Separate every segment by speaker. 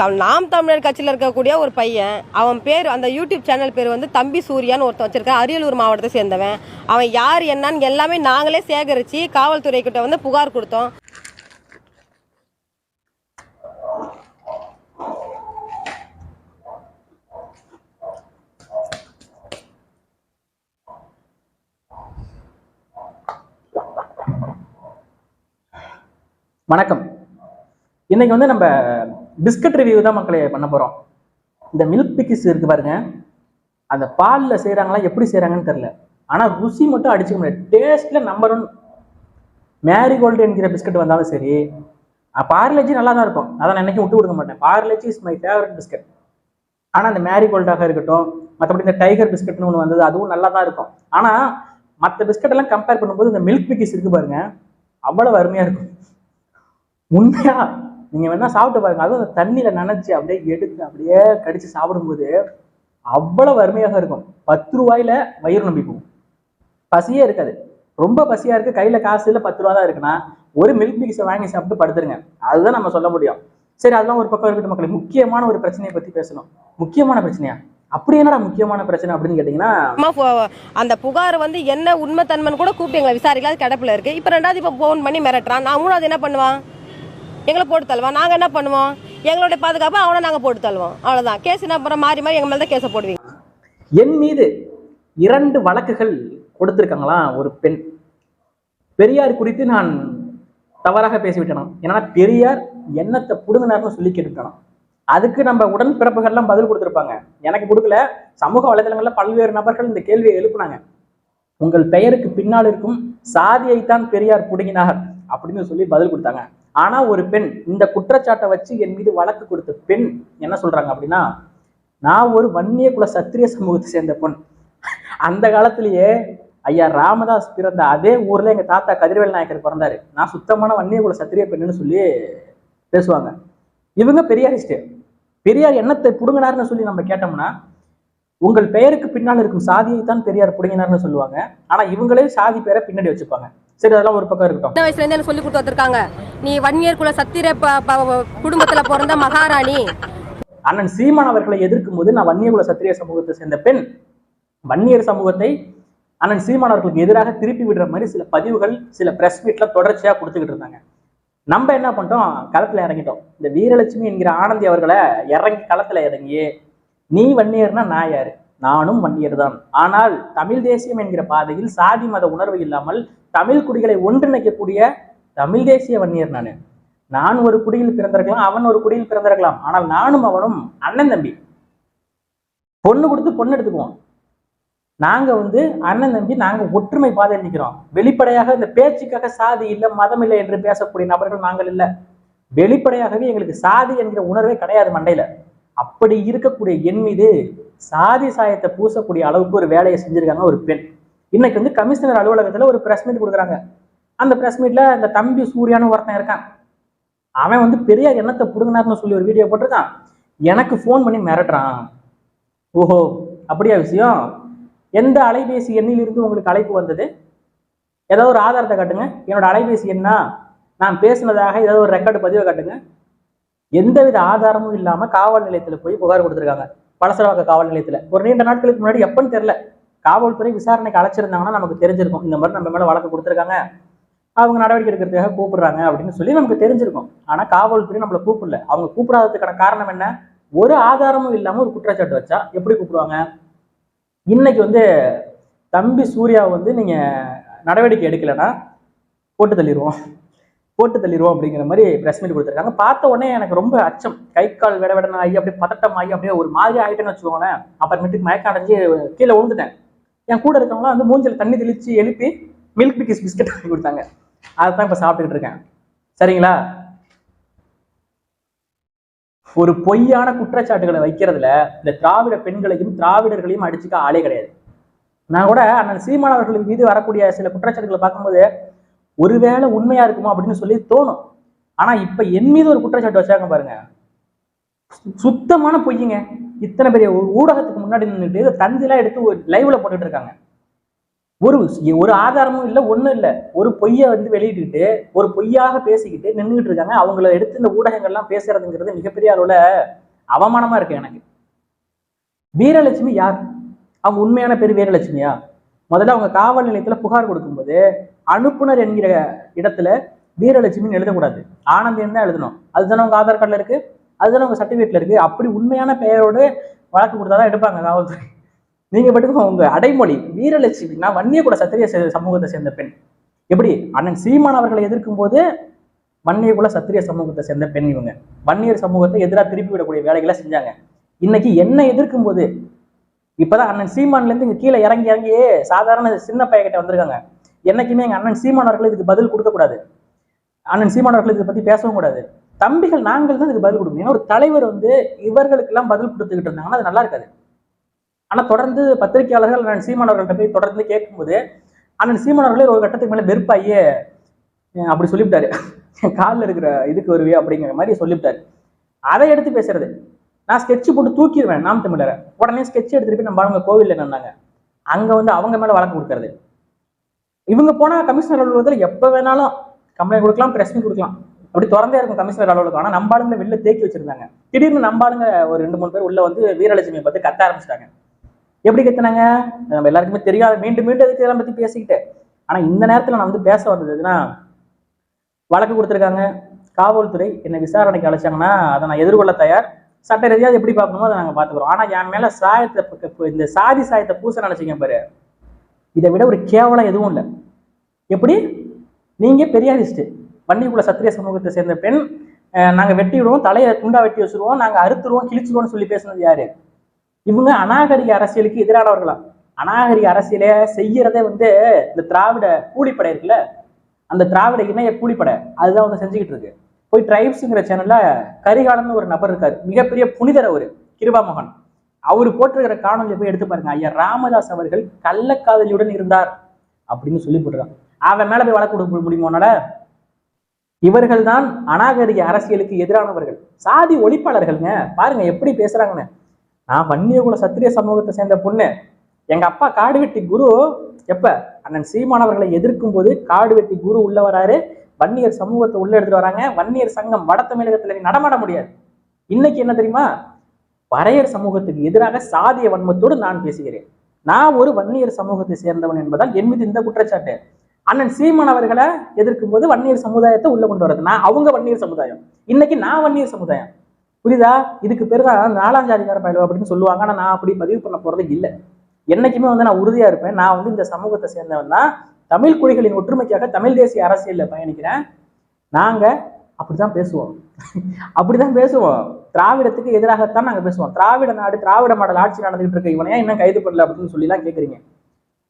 Speaker 1: நாம் தமிழர் கட்சியில் இருக்கக்கூடிய ஒரு பையன் அவன் பேர் அந்த யூடியூப் சேனல் பேர் வந்து தம்பி சூர்யான்னு ஒருத்தன் வச்சிருக்கான். அரியலூர் மாவட்டத்தை சேர்ந்தவன். அவன் யார் என்னன்னு எல்லாமே நாங்களே சேகரித்து காவல்துறை கிட்ட வந்து புகார் கொடுத்தோம்.
Speaker 2: வணக்கம். இன்னைக்கு வந்து நம்ம பிஸ்கட் ரிவ்யூ தான் மக்களை பண்ண போகிறோம் இந்த மில்க் பிக்கிஸ் இருக்கு பாருங்க. அந்த பாலில் செய்கிறாங்களா எப்படி செய்கிறாங்கன்னு தெரில ஆனால் ருசி மட்டும் அடிச்சுக்க முடியாது டேஸ்ட்டில் நம்பர் ஒன் மேரிகோல்டு என்கிற பிஸ்கட் வந்தாலும் சரி பார்லஜி நல்லா தான் இருக்கும். அதை நான் என்னைக்கும் விட்டு கொடுக்க மாட்டேன். Parle G is my favourite biscuit ஆனால் அந்த மேரிகோல்டாக இருக்கட்டும் மற்றபடி இந்த டைகர் பிஸ்கட்னு ஒன்று வந்தது அதுவும் நல்லா தான் இருக்கும். ஆனால் மற்ற பிஸ்கட் எல்லாம் கம்பேர் பண்ணும்போது இந்த மில்க் பிக்கிஸ் இருக்கு பாருங்க அவ்வளவு அருமையாக இருக்கும். உண்மையா? நீங்க வேணா சாப்பிட்டு பாருங்க. அதுவும் அந்த தண்ணியில நனைச்சு அப்படியே எடுத்து அப்படியே கடிச்சு சாப்பிடும்போது அவ்வளவு அருமையாக இருக்கும். பத்து ரூபாயில வயிறு நம்பி போகும். பசியே இருக்காது. ரொம்ப பசியா இருக்கு. கையில காசு இல்லை பத்து ரூபா தான் இருக்குன்னா ஒரு மில்க் பிக்ஸை வாங்கி சாப்பிட்டு படுத்துருங்க. அதுதான் நம்ம சொல்ல முடியும். சரி அதெல்லாம் ஒரு பக்கம் இருக்கட்டும் மக்களை. முக்கியமான ஒரு பிரச்சனையை பத்தி பேசணும். முக்கியமான பிரச்சனையா? அப்படி என்னடா முக்கியமான பிரச்சனை அப்படின்னு கேட்டீங்கன்னா
Speaker 1: அம்மா அந்த புகார் வந்து என்ன உண்மைத்தன்மைன்னு கூட கூப்பிட்டு எங்களை விசாரிக்கல அது கிடப்பில் இருக்கு. இப்போ ரெண்டாவது இப்போ ஃபோன் பண்ணி மிரட்டுறான். நான் மூணாவது என்ன பண்ணுவான்? எங்களை போட்டு தள்ளுவான். நாங்கள் என்ன பண்ணுவோம்? எங்களுடைய பாதுகாப்பு அவனை நாங்கள் போட்டு தள்ளுவோம். அவ்வளோதான் கேஸ் என்ன அப்புறம் மாறி மாறி எங்கள் மேலே தான் கேஸை போடுவீங்க.
Speaker 2: என் மீது இரண்டு வழக்குகள் கொடுத்திருக்காங்களாம் ஒரு பெண்? பெரியார் குறித்து நான் தவறாக பேசிவிட்டேனாம் ஏன்னா பெரியார் என்னத்தை புடுங்கினார்னு சொல்லி கேட்டுக்கணும் அதுக்கு நம்ம உடன்பிறப்புகள்லாம் பதில் கொடுத்திருப்பாங்க. எனக்கு கொடுக்கல சமூக வலைதளங்கள்ல பல்வேறு நபர்கள் இந்த கேள்வியை எழுப்புனாங்க. உங்கள் பெயருக்கு பின்னால் இருக்கும் சாதியைத்தான் பெரியார் புடுங்கினார் அப்படின்னு சொல்லி பதில் கொடுத்தாங்க. ஆனா ஒரு பெண் இந்த குற்றச்சாட்டை வச்சு என் மீது வழக்கு கொடுத்த பெண் என்ன சொல்றாங்க அப்படின்னா நான் ஒரு வன்னிய குல சத்திரிய சமூகத்தை சேர்ந்த பொண் அந்த காலத்திலேயே ஐயா ராமதாஸ் பிறந்த அதே ஊர்ல எங்க தாத்தா கதிர்வேல் நாயக்கர் பிறந்தாரு. நான் சுத்தமான வன்னிய குல சத்திரிய பெண்ணுன்னு சொல்லி பேசுவாங்க. இவங்க பெரியாரிஸ்ட் பெரியார் என்னத்தை புடுங்கினார்னு சொல்லி நம்ம கேட்டோம்னா உங்கள் பெயருக்கு பின்னால் இருக்கும் சாதியை தான் பெரியார் புடுங்கினார்னு சொல்லுவாங்க. ஆனா இவங்களே சாதி பேரை பின்னாடி வச்சுப்பாங்க. சரி அதெல்லாம் ஒரு பக்கம் இருக்கட்டும்.
Speaker 1: சின்ன வயசுலேருந்து எனக்கு சொல்லி கொடுத்து வந்திருக்காங்க. நீ வன்னியர் குல சத்திர குடும்பத்துல பிறந்த மகாராணி.
Speaker 2: அண்ணன் சீமான் அவர்களை எதிர்க்கும் போது நான் வன்னியகுல சத்திரிய சமூகத்தை சேர்ந்த பெண். வன்னியர் சமூகத்தை அண்ணன் சீமான் அவர்களுக்கு எதிராக திருப்பி விடுற மாதிரி சில பதிவுகள் சில பிரஸ் மீட்ல தொடர்ச்சியா கொடுத்துக்கிட்டு இருந்தாங்க. நம்ம என்ன பண்ணிட்டோம்? களத்துல இறங்கிட்டோம். இந்த வீரலட்சுமி என்கிற ஆனந்தி அவர்களை இறங்கி களத்துல இறங்கி நீ வன்னியர்னா நான் யாரு? நானும் வன்னியர் தான் ஆனால் தமிழ் தேசியம் என்கிற பாதையில் சாதி மத உணர்வு இல்லாமல் தமிழ் குடிகளை ஒன்றிணைக்கக்கூடிய தமிழ் தேசிய வன்னியர் நான். நான் ஒரு குடியில் பிறந்திருக்கலாம் அவன் ஒரு குடியில் பிறந்திருக்கலாம். ஆனால் நானும் அவனும் அண்ணன் தம்பி. பொண்ணு கொடுத்து பொண்ணு எடுத்துக்குவோம். நாங்க வந்து அண்ணன் தம்பி நாங்க ஒற்றுமை பாதையில் நிற்கிறோம் வெளிப்படையாக இந்த பேச்சுக்காக சாதி இல்லை மதம் இல்லை என்று பேசக்கூடிய நபர்கள் நாங்கள் இல்லை. வெளிப்படையாகவே எங்களுக்கு சாதி என்கிற உணர்வே கிடையாது மண்டையில. அப்படி இருக்கக்கூடிய என் மீது சாதி சாயத்தை பூசக்கூடிய அளவுக்கு ஒரு வேலையை செஞ்சிருக்காங்க ஒரு பெண். இன்னைக்கு வந்து கமிஷனர் அலுவலகத்துல ஒரு பிரஸ் மீட் கொடுக்குறாங்க. அந்த பிரஸ் மீட்ல இந்த தம்பி சூர்யான்னு ஒருத்தன் இருக்கான். அவன் வந்து பெரிய எண்ணத்தை புடுங்கினார்னு சொல்லி ஒரு வீடியோ போட்டிருக்கான். எனக்கு ஃபோன் பண்ணி மிரட்டுறான். ஓஹோ அப்படியா விஷயம்? எந்த அலைபேசி எண்ணிலிருந்து உங்களுக்கு அழைப்பு வந்தது? ஏதாவது ஒரு ஆதாரத்தை காட்டுங்க. என்னோட அலைபேசி எண்ணா? நான் பேசினதாக ஏதாவது ஒரு ரெக்கார்டு பதிவை காட்டுங்க. எந்தவித ஆதாரமும் இல்லாமல் காவல் நிலையத்தில் போய் புகார் கொடுத்துருக்காங்க. பலசரவாக்க காவல் நிலையத்தில். ஒரு நீண்ட நாட்களுக்கு முன்னாடி எப்பன்னு தெரில காவல்துறை விசாரணைக்கு அழைச்சிருந்தாங்கன்னா நமக்கு தெரிஞ்சிருக்கும். இந்த மாதிரி நம்ம மேலே வழக்கு கொடுத்துருக்காங்க. அவங்க நடவடிக்கை எடுக்கிறதுக்காக கூப்பிடுறாங்க அப்படின்னு சொல்லி நமக்கு தெரிஞ்சிருக்கும். ஆனால் காவல்துறை நம்மளை கூப்பிடல. அவங்க கூப்பிடாததுக்கான காரணம் என்ன? ஒரு ஆதாரமும் இல்லாமல் ஒரு குற்றச்சாட்டு வச்சா எப்படி கூப்பிடுவாங்க? இன்னைக்கு வந்து தம்பி சூர்யா வந்து நீங்கள் நடவடிக்கை எடுக்கலைன்னா போட்டு தள்ளிடுவோம். போட்டு தள்ளிடுவோம் அப்படிங்கிற மாதிரி ப்ரெஸ் மீட் கொடுத்துருக்காங்க. பார்த்த உடனே எனக்கு ரொம்ப அச்சம். கை கால் விட விடன ஆகி அப்படியே பதட்டம் ஆகி அப்படியே ஒரு மாதிரி ஆகிட்டேன்னு வச்சுக்கோங்களேன். அப்புறமேட்டுக்கு மயக்கம் அடைஞ்சு கீழே விழுந்துட்டேன். என் கூட இருக்கவங்களாம் வந்து மூஞ்சில் தண்ணி தெளிச்சு எழுப்பி மில்க் பிக்கிஸ் பிஸ்கட் வாங்கி கொடுத்தாங்க. அதை தான் இப்போ சாப்பிட்டுக்கிட்டு இருக்கேன். சரிங்களா? ஒரு பொய்யான குற்றச்சாட்டுகளை வைக்கிறதுல இந்த திராவிட பெண்களையும் திராவிடர்களையும் அடிச்சுக்க ஆளே கிடையாது. நான் கூட அண்ணன் சீமான் மீது வரக்கூடிய சில குற்றச்சாட்டுகளை பார்க்கும்போது ஒருவேளை உண்மையா இருக்குமோ அப்படின்னு சொல்லி தோணும். ஆனா இப்ப என் மீது ஒரு குற்றச்சாட்டு வச்சாங்க பாருங்க. சுத்தமான பொய்யுங்க இத்தனை பெரிய ஊடகத்துக்கு முன்னாடி நின்றுட்டு தந்திலாம் எடுத்து ஒரு லைவ்ல போட்டுட்டு இருக்காங்க. ஒரு ஒரு ஆதாரமும் இல்லை ஒன்றும் இல்லை. ஒரு பொய்யை வந்து வெளியிட்டுக்கிட்டு ஒரு பொய்யாக பேசிக்கிட்டு நின்றுக்கிட்டு இருக்காங்க. அவங்கள எடுத்து இந்த ஊடகங்கள்லாம் பேசுறதுங்கிறது மிகப்பெரிய அளவுல அவமானமா இருக்கு எனக்கு. வீரலட்சுமி யார்? அவங்க உண்மையான பேர் வீரலட்சுமியா? முதல்ல அவங்க காவல் நிலையத்துல புகார் கொடுக்கும்போது அனுப்புனர் என்கிற இடத்துல வீரலட்சுமின்னு எழுதக்கூடாது. ஆனந்தின்னு தான் எழுதணும். அதுதானே உங்கள் ஆதார் கார்டில் இருக்கு? அதுதானே உங்கள் சர்டிஃபிகேட்ல இருக்கு? அப்படி உண்மையான பெயரோடு வழக்கு கொடுத்தாதான் எடுப்பாங்க காவல்துறை. நீங்க பாட்டுக்கு உங்க அடைமொழி வீரலட்சுமி நான் வன்னிய கூட சத்திரிய சமூகத்தை சேர்ந்த பெண். எப்படி? அண்ணன் சீமான் அவர்களை எதிர்க்கும் போது வன்னிய குல சத்திரிய சமூகத்தை சேர்ந்த பெண் இவங்க. வன்னியர் சமூகத்தை எதிராக திருப்பி விடக்கூடிய வேலைகளை செஞ்சாங்க. இன்னைக்கு என்ன எதிர்க்கும் போது இப்பதான் அண்ணன் சீமான்ல இருந்து இங்க கீழே இறங்கி இறங்கி சாதாரண சின்ன பையன்கிட்ட வந்திருக்காங்க. என்னைக்குமே எங்க அண்ணன் சீமான் அவர்கள் இதுக்கு பதில் கொடுக்க கூடாது. அண்ணன் சீமான் அவர்கள் இதை பத்தி பேசவும் கூடாது. தம்பிகள் நாங்கள் தான் இதுக்கு பதில் கொடுக்கணும். ஏன்னா ஒரு தலைவர் வந்து இவர்களுக்கெல்லாம் பதில் கொடுத்துக்கிட்டு இருந்தாங்கன்னா அது நல்லா இருக்காது. ஆனா தொடர்ந்து பத்திரிகையாளர்கள் அண்ணன் சீமான் அவர்கள்ட்ட போய் தொடர்ந்து கேட்கும்போது அண்ணன் சீமான் அவர்களே ஒரு கட்டத்துக்கு மேல வெறுப்பாயே அப்படி சொல்லிவிட்டாரு? காலில் இருக்கிற இதுக்கு வருவே அப்படிங்கிற மாதிரி சொல்லிவிட்டாரு. அதை எடுத்து பேசுறது. நான் ஸ்கெட்ச் போட்டு தூக்கிடுவேன் நாம் தமிழரை. உடனே ஸ்கெட்ச் எடுத்துட்டு போய் நம்ம அவங்க கோவிலில் நின்னாங்க. அங்கே வந்து அவங்க மேலே வழக்கு கொடுக்கறது. இவங்க போனால் கமிஷனர் அலுவலகத்தில் எப்போ வேணாலும் கம்ப்ளைண்ட் கொடுக்கலாம் பிரஸ் கொடுக்கலாம். அப்படி திறந்தே இருக்கும் கமிஷனர் அலுவலகம். ஆனால் நம்ம ஆளுங்களை வெளில தேக்கி வச்சிருந்தாங்க. திடீர்னு நம்ம ஆளுங்க ஒரு ரெண்டு மூணு பேர் உள்ள வந்து வீரலட்சுமியை பார்த்து கத்த ஆரம்பிச்சிட்டாங்க. எப்படி கத்துனாங்க? நம்ம எல்லாருக்குமே தெரியாது. மீண்டும் மீண்டும் அதுக்கு இதெல்லாம் பற்றி பேசிக்கிட்டு? ஆனால் இந்த நேரத்தில் நான் வந்து பேச வந்தது எதுனா வழக்கு கொடுத்துருக்காங்க. காவல்துறை என்னை விசாரணைக்கு அழைச்சாங்கன்னா அதை நான் எதிர்கொள்ள தயார். சட்ட ரீதியாக எப்படி பார்க்கணுமோ அதை நாங்கள் பார்த்துக்குறோம். ஆனால் என் மேலே சாயத்தை இந்த சாதி சாயத்தை பூச நினச்சிங்க பாரு. இதை விட ஒரு கேவலம் எதுவும் இல்லை. எப்படி? நீங்கள் பெரியாரிஸ்ட்டு. வண்டிக்குள்ள சத்திரிய சமூகத்தை சேர்ந்த பெண் நாங்கள் நாங்க வெட்டி விடுவோம் தலையை துண்டா வெட்டி வச்சிருவோம் நாங்க அறுத்துருவோம் கிழிச்சிருவோம்னு சொல்லி பேசுனது யாரு? இவங்க அநாகரிக அரசியலுக்கு எதிரானவர்களா? அநாகரிக அரசியலை செய்யறதே வந்து இந்த திராவிட கூலிப்படை இருக்குல்ல? அந்த திராவிட இணைய கூலிப்படை. அதுதான் வந்து செஞ்சுக்கிட்டு இருக்கு. போய் ட்ரைப்ஸுங்கிற சேனல்ல கரிகாலன் ஒரு நபர் இருக்காரு. மிகப்பெரிய புனிதர் அவரு கிருபா மோகன் அவர் போட்டிருக்கிற காணொலியை போய் எடுத்து பாருங்க. ஐயா ராமதாஸ் அவர்கள் கள்ளக்காதலியுடன் இருந்தார் அப்படின்னு சொல்லி போட்டுருக்கான் அவன் மேல போய் வழக்கு கொடுக்க முடியுமோனால இவர்கள் தான் அநாகரிக அரசியலுக்கு எதிரானவர்கள். சாதி ஒழிப்பாளர்கள்ங்க. பாருங்க எப்படி பேசுறாங்கன்னு. நான் வன்னியகுல சத்திரிய சமூகத்தை சேர்ந்த பொண்ணு. எங்க அப்பா காடுவெட்டி குரு. எப்ப? அண்ணன் சீமானவர்களை எதிர்க்கும் போது காடுவெட்டி குரு உள்ள வராரு. வன்னியர் சமூகத்தை உள்ள எடுத்துட்டு வராங்க. வன்னியர் சங்கம் வட தமிழகத்துல நீ நடமாட முடியாது. இன்னைக்கு என்ன தெரியுமா? வரையர் சமூகத்துக்கு எதிராக சாதிய வன்மத்தோடு நான் பேசுகிறேன். நான் ஒரு வன்னியர் சமூகத்தை சேர்ந்தவன் என்பதால் என் மீது இந்த குற்றச்சாட்டு. அண்ணன் சீமான் அவர்களை எதிர்க்கும் போது வன்னியர் சமுதாயத்தை உள்ள கொண்டு வரது. நான் அவங்க வன்னியர் சமுதாயம். இன்னைக்கு நான் வன்னியர் சமுதாயம். புரியுதா? இதுக்கு பேர் தான் நாலாஞ்சாதிகார பயலோ அப்படின்னு சொல்லுவாங்க. ஆனா நான் அப்படி பதிவு பண்ண போறது இல்லை. என்னைக்குமே வந்து நான் உறுதியா இருப்பேன். நான் வந்து இந்த சமூகத்தை சேர்ந்தவன் தான். தமிழ் குடிகளின் ஒற்றுமைக்காக தமிழ் தேசிய அரசியலில் பயணிக்கிறேன். நாங்க அப்படிதான் பேசுவோம். அப்படிதான் பேசுவோம். திராவிடத்துக்கு எதிராகத்தான் நாங்க பேசுவோம். திராவிட நாடு திராவிட மாடல் ஆட்சி நடந்துகிட்டு இருக்க. இவனையா இன்னும் கைது பண்ணல அப்படின்னு சொல்லிலாம் கேட்குறீங்க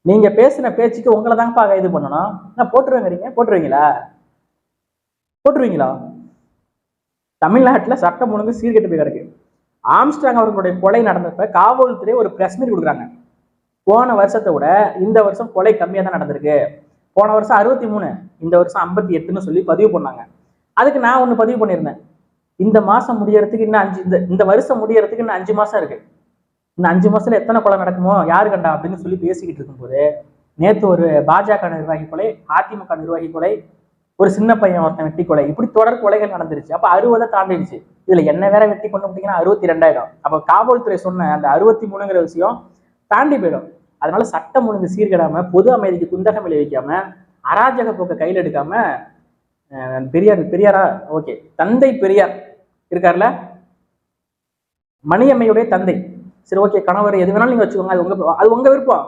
Speaker 2: நீங்க பேசின பேச்சுக்கு உங்களை தாங்கப்பா கைது பண்ணணும். நான் போட்டுருவேங்கிறீங்க? போட்டுருவீங்களா? போட்டுருவீங்களா? தமிழ்நாட்டில் சட்டம் ஒழுங்கு சீர்கெட்டு போய் கிடக்கு. ஆம்ஸ்டாங் அவர்களுடைய கொலை நடந்தப்ப காவல்துறை ஒரு பிரஸ் மீட் கொடுக்குறாங்க. போன வருஷத்தை விட இந்த வருஷம் கொலை கம்மியாக தான் நடந்திருக்கு. போன வருஷம் அறுபத்தி மூணு இந்த வருஷம் ஐம்பத்தி எட்டுன்னு சொல்லி பதிவு பண்ணாங்க. அதுக்கு நான் ஒன்று பதிவு பண்ணியிருந்தேன். இந்த மாசம் முடியறதுக்கு இன்னும் அஞ்சு இந்த இந்த வருஷம் முடியறதுக்கு இன்னும் அஞ்சு மாசம் இருக்கு. இன்னும் அஞ்சு மாசத்துல எத்தனை கொலை நடக்குமோ யாரு கண்டா அப்படின்னு சொல்லி பேசிக்கிட்டு இருக்கும்போது நேத்து ஒரு பாஜக நிர்வாகி கொலை அதிமுக நிர்வாகி கொலை ஒரு சின்ன பையன் ஒருத்தன் வெட்டி கொலை இப்படி தொடர் கொலைகள் நடந்துருச்சு. அப்ப அறுபதை தாண்டிடுச்சு. இதுல என்ன வேற வெட்டி கொண்டு விட்டீங்கன்னா அறுபத்தி ரெண்டாயிரம். அப்போ காவல்துறை சொன்ன அந்த அறுபத்தி மூணுங்கிற விஷயம் தாண்டி போயிடும். அதனால சட்டம் ஒழுங்கு சீர்கெடாம பொது அமைதிக்கு குந்தகம் விளைவிக்காம அராஜக போக்க கையில் எடுக்காம பெரியார் பெரியாரா ஓகே தந்தை பெரியார் இருக்கார்ல? மணியம்மையுடைய தந்தை. சரி ஓகே கணவர் எது வேணாலும் நீங்க வச்சுக்கோங்க. அது உங்க அது உங்க விருப்பம்.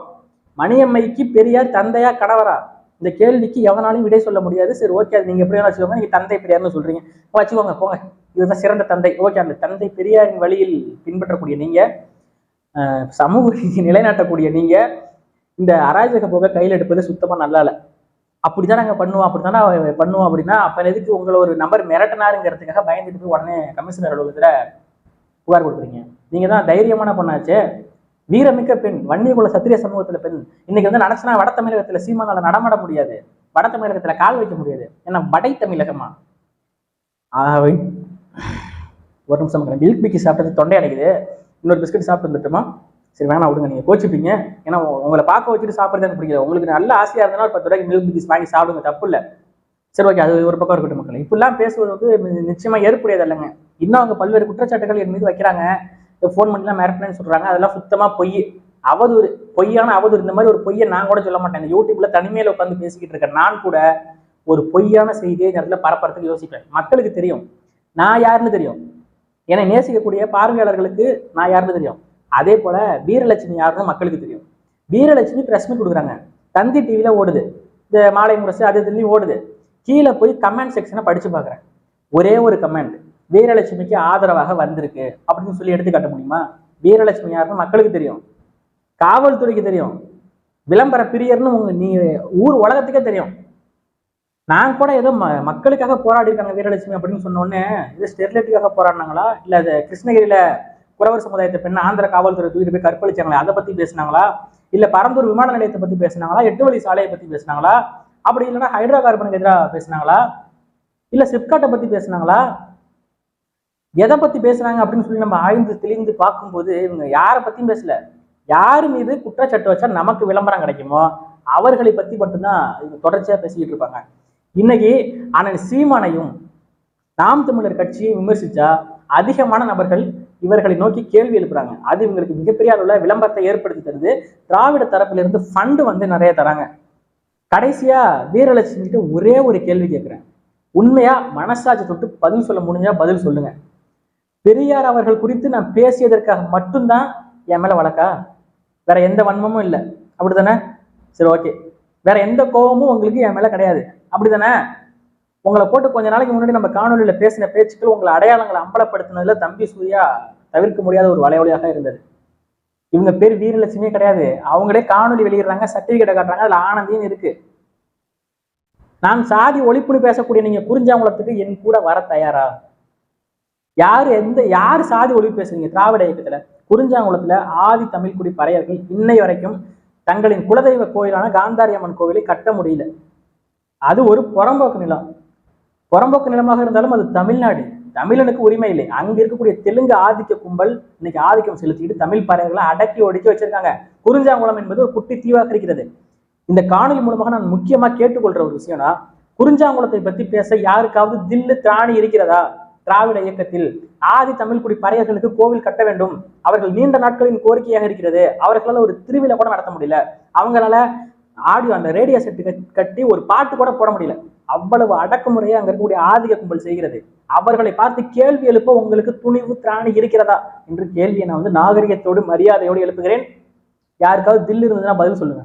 Speaker 2: மணியம்மைக்கு பெரியார் தந்தையா கணவரா? இந்த கேள்விக்கு எவனாலையும் விடை சொல்ல முடியாது. சரி ஓகே அது நீங்க எப்படி வேணா வச்சுக்கோங்க. நீங்க தந்தை பெரியார்னு சொல்றீங்க. வச்சுக்கோங்க போங்க. இதுதான் சிறந்த தந்தை. ஓகே அந்த தந்தை பெரியாரின் வழியில் பின்பற்றக்கூடிய நீங்க சமூக நீதி நிலைநாட்டக்கூடிய நீங்க இந்த அராஜக போக கையில் எடுப்பது சுத்தமா நல்லா இல்லை அப்படிதான் நாங்கள் பண்ணுவோம். அப்படித்தானே அவ- பண்ணுவோம் அப்படின்னா அப்போ எதுக்கு உங்களை ஒரு நம்பர் மிரட்டினாருங்கிறதுக்காக பயந்துட்டு போய் உடனே கமிஷனர் அலுவலகத்தில் புகார் கொடுக்குறீங்க? நீங்கள் தான் தைரியமான பொண்ணாச்சே. வீரமிக்க பெண் வன்னியகுல சத்திரிய சமூகத்துல பெண். இன்னைக்கு வந்து நடச்சுனா வட தமிழகத்துல சீமானால் நடமாட முடியாது. வட தமிழகத்துல கால் வைக்க முடியாது. ஏன்னா வடை தமிழகமா? ஆவை. ஒரு நிமிஷம் மில்க் பிக்கி சாப்பிட்டது தொண்டை அடைக்குது இன்னொரு பிஸ்கட் சாப்பிட்டு வந்துட்டுமா? சரி வேணாம் விடுங்க. நீங்க கோச்சிப்பீங்க. ஏன்னா உங்களை பார்க்க வச்சுட்டு சாப்பிட்றது எனக்கு பிடிக்கல. உங்களுக்கு நல்ல ஆசையா இருந்தாலும் ஒரு பத்து ரூபாய்க்கு மில்க் பிகிஸ் வாங்கி சாப்பிடுங்க. தப்பு இல்லை. சரி ஓகே அது ஒரு பக்கம் இருக்கட்டும் மக்கள். இப்படிலாம் பேசுவது வந்து நி- நிச்சயமா ஏற்புடையது இல்லைங்க இன்னும் அவங்க பல்வேறு குற்றச்சாட்டுகள் என் மீது வைக்கிறாங்க. ஃபோன் பண்ணிலாம் மிரட்டினேன்னு சொல்றாங்க. அதெல்லாம் சுத்தமா பொய். அவதூறு பொய்யான அவதூறு. இந்த மாதிரி ஒரு பொய்யை நான் கூட சொல்ல மாட்டேன். இந்த யூடியூப்ல தனிமையில உட்காந்து பேசிக்கிட்டு இருக்கேன். நான் கூட ஒரு பொய்யான செய்தியை இந்த இடத்துல பரப்புறதுக்கு யோசிப்பேன். மக்களுக்கு தெரியும். நான் யாருன்னு தெரியும். என்னை நேசிக்கக்கூடிய பார்வையாளர்களுக்கு நான் யாருன்னு தெரியும். அதே போல வீரலட்சுமி யாருன்னு மக்களுக்கு தெரியும். வீரலட்சுமி பிரஸ் மீட் கொடுக்குறாங்க. தந்தி டிவியில ஓடுது. இந்த மாலை முரசு அது இதுலையும் ஓடுது. கீழே போய் கமெண்ட் செக்ஷனை படிச்சு பார்க்குறேன். ஒரே ஒரு கமெண்ட் வீரலட்சுமிக்கு ஆதரவாக வந்திருக்கு அப்படின்னு சொல்லி எடுத்து காட்ட முடியுமா? வீரலட்சுமி யாருன்னு மக்களுக்கு தெரியும். காவல்துறைக்கு தெரியும். விளம்பர பிரியர்னு உங்க நீ ஊர் உலகத்துக்கே தெரியும். நான் கூட ஏதோ ம மக்களுக்காக போராடி இருக்காங்க வீரலட்சுமி அப்படின்னு சொன்னோடனே இது ஸ்டெர்லைட்டுக்காக போராடினாங்களா? இல்ல அது கிருஷ்ணகிரியில குறவர் சமுதாயத்தை பெண் ஆந்திர காவல்துறை தூக்கிட்டு போய் கற்பழிச்சாங்களா? அதை பத்தி பேசினாங்களா? இல்ல பரந்தூர் விமான நிலையத்தை பத்தி பேசினாங்களா? எட்டு வழி சாலையை பத்தி பேசினாங்களா? அப்படி இல்லைன்னா ஹைட்ரோ கார்பனுக்கு எதிராக பேசினாங்களா? இல்ல சிப்காட்டை பத்தி பேசினாங்களா? எதை பத்தி பேசுறாங்க அப்படின்னு சொல்லி நம்ம ஆய்ந்து தெளிந்து பார்க்கும்போது இவங்க யாரை பத்தியும் பேசல. யார் மீது குற்றச்சாட்டு வச்சா நமக்கு விளம்பரம் கிடைக்குமோ அவர்களை பத்தி மட்டும்தான் இவங்க தொடர்ச்சியா பேசிக்கிட்டு இருப்பாங்க. இன்னைக்கு அண்ணன் சீமானையும் நாம் தமிழர் கட்சியை விமர்சிச்சா அதிகமான நபர்கள் இவர்களை நோக்கி கேள்வி எழுப்புறாங்க. அது இவங்களுக்கு மிகப்பெரிய அளவுல விளம்பரத்தை ஏற்படுத்தி தருது. திராவிட தரப்புல இருந்து ஃபண்டு வந்து நிறைய தராங்க. கடைசியா வீரலட்சுமி கிட்ட ஒரே ஒரு கேள்வி கேட்குறேன் உண்மையா மனசாட்சி தொட்டு பதில் சொல்ல முடிஞ்சா பதில் சொல்லுங்க. பெரியார் அவர்கள் குறித்து நான் பேசியதற்காக மட்டும்தான் என் மேல வழக்கா? வேற எந்த வன்மமும் இல்லை. அப்படித்தானே? சரி ஓகே வேற எந்த கோபமும் உங்களுக்கு என் மேல கிடையாது. அப்படிதானே? உங்களை போட்டு கொஞ்ச நாளைக்கு முன்னாடி நம்ம காணொலியில பேசின பேச்சுக்கள் உங்களை அடையாளங்களை அம்பலப்படுத்தினதுல தம்பி சூர்யா தவிர்க்க முடியாத ஒரு வலைவலியாக இருந்தது. இவங்க பேர் வீரலட்சுமியே கிடையாது. அவங்களே காணொலி வெளியிடுறாங்க சர்டிபிகேட்டை காட்டுறாங்க அதுல ஆனந்தையும் இருக்கு. நான் சாதி ஒழிப்புன்னு பேசக்கூடிய நீங்க குறிஞ்சாங்குளத்துக்கு என் கூட வர தயாரா? யாரு எந்த யார் சாதி ஒழிப்பு பேசுறீங்க? திராவிட இயக்கத்துல. குறிஞ்சாங்குளத்துல ஆதி தமிழ்குடி பறையர்கள் இன்னை வரைக்கும் தங்களின் குலதெய்வ கோயிலான காந்தாரியம்மன் கோவிலை கட்ட முடியல. அது ஒரு புறம்போக்கு நிலம். புறம்போக்கு நிலமாக இருந்தாலும் அது தமிழ்நாடு. தமிழனுக்கு உரிமை இல்லை. அங்க இருக்கக்கூடிய தெலுங்கு ஆதிக்க கும்பல் இன்னைக்கு ஆதிக்கம் செலுத்திட்டு தமிழ் பறையர்களை அடக்கி ஒடுக்கி வச்சிருக்காங்க. குறிஞ்சாங்குளம் என்பது ஒரு குட்டி தீவாக இருக்கிறது இந்த காணொலி மூலமாக நான் முக்கியமா கேட்டுக்கொள்ற ஒரு விஷயம்னா குறிஞ்சாங்குளத்தை பத்தி பேச யாருக்காவது தில்லு திராணி இருக்கிறதா? திராவிட இயக்கத்தில் ஆதி தமிழ்குடி பறையர்களுக்கு கோவில் கட்ட வேண்டும். அவர்கள் நீண்ட நாட்களின் கோரிக்கையாக இருக்கிறது. அவர்களால ஒரு திருவிழா கூட நடத்த முடியல. அவங்களால ஆடியோ அந்த ரேடியோ செட்டு கட்டி ஒரு பாட்டு கூட போட முடியல. அவ்வளவு அடக்குமுறையை அங்க இருக்கக்கூடிய ஆதிக்க கும்பல் செய்கிறது. அவர்களை பார்த்து கேள்வி எழுப்ப உங்களுக்கு துணிவு திராணி இருக்கிறதா? என்று கேள்வியை நான் வந்து நாகரிகத்தோடு மரியாதையோடு எழுப்புகிறேன். யாருக்காவது தில் இருந்ததுன்னா பதில் சொல்லுங்க.